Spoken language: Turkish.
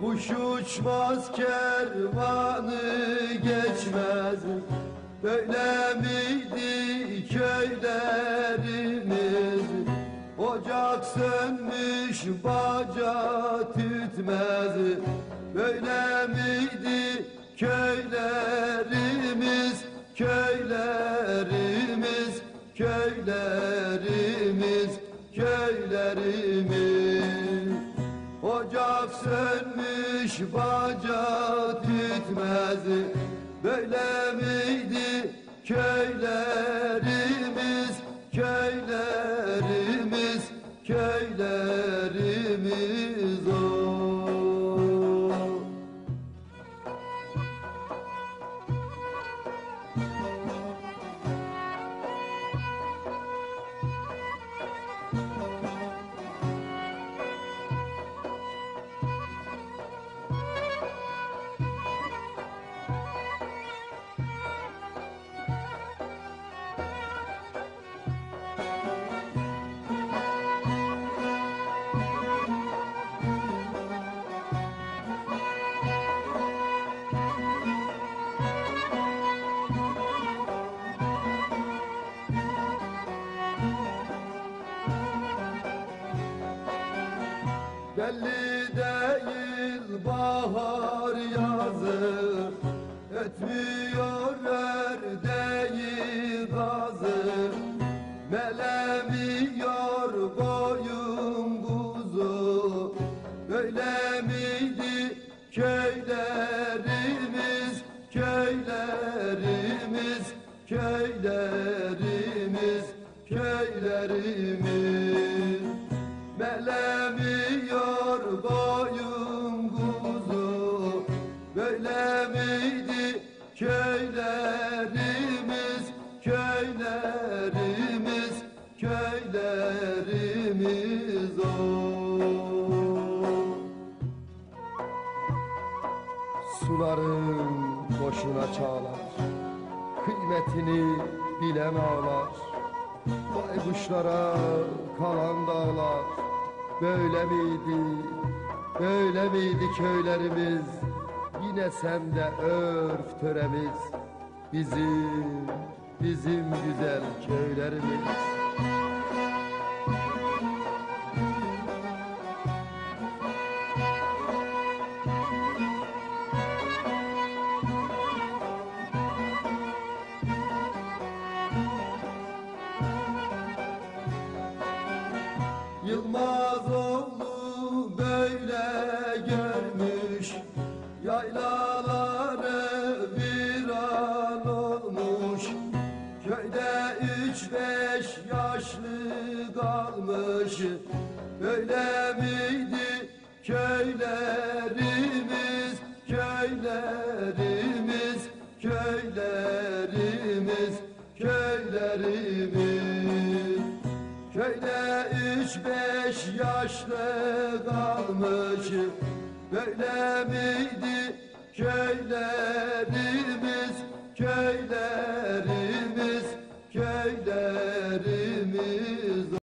Kuş uçmaz kervanı geçmez. Böyle miydi köylerimiz? Ocak sönmüş baca tütmez. Böyle miydi köylerimiz? Köylerimiz, köylerimiz, köylerimiz Ocak sönmüş baca tütmez Böyle miydi köylerimiz Köylerimiz, köylerimiz Belli değil bahar yazı Ötmüyor ördeği gazı Melemiyor boyun kuzu Öyle miydi köylerimiz Köylerimiz, köylerimiz, köylerimiz Köylerimiz, o. Suların boşuna çağlar Kıymetini bilen ağlar. Baykuşlara kalan dağlar Böyle miydi, böyle miydi köylerimiz? Yine sende örf töremiz Bizim, bizim güzel köylerimiz beş yaşlı kalmış Böyle miydi köylerimiz Köylerimiz, köylerimiz, köylerimiz. Köyde üç beş yaşlı kalmış Böyle miydi köyler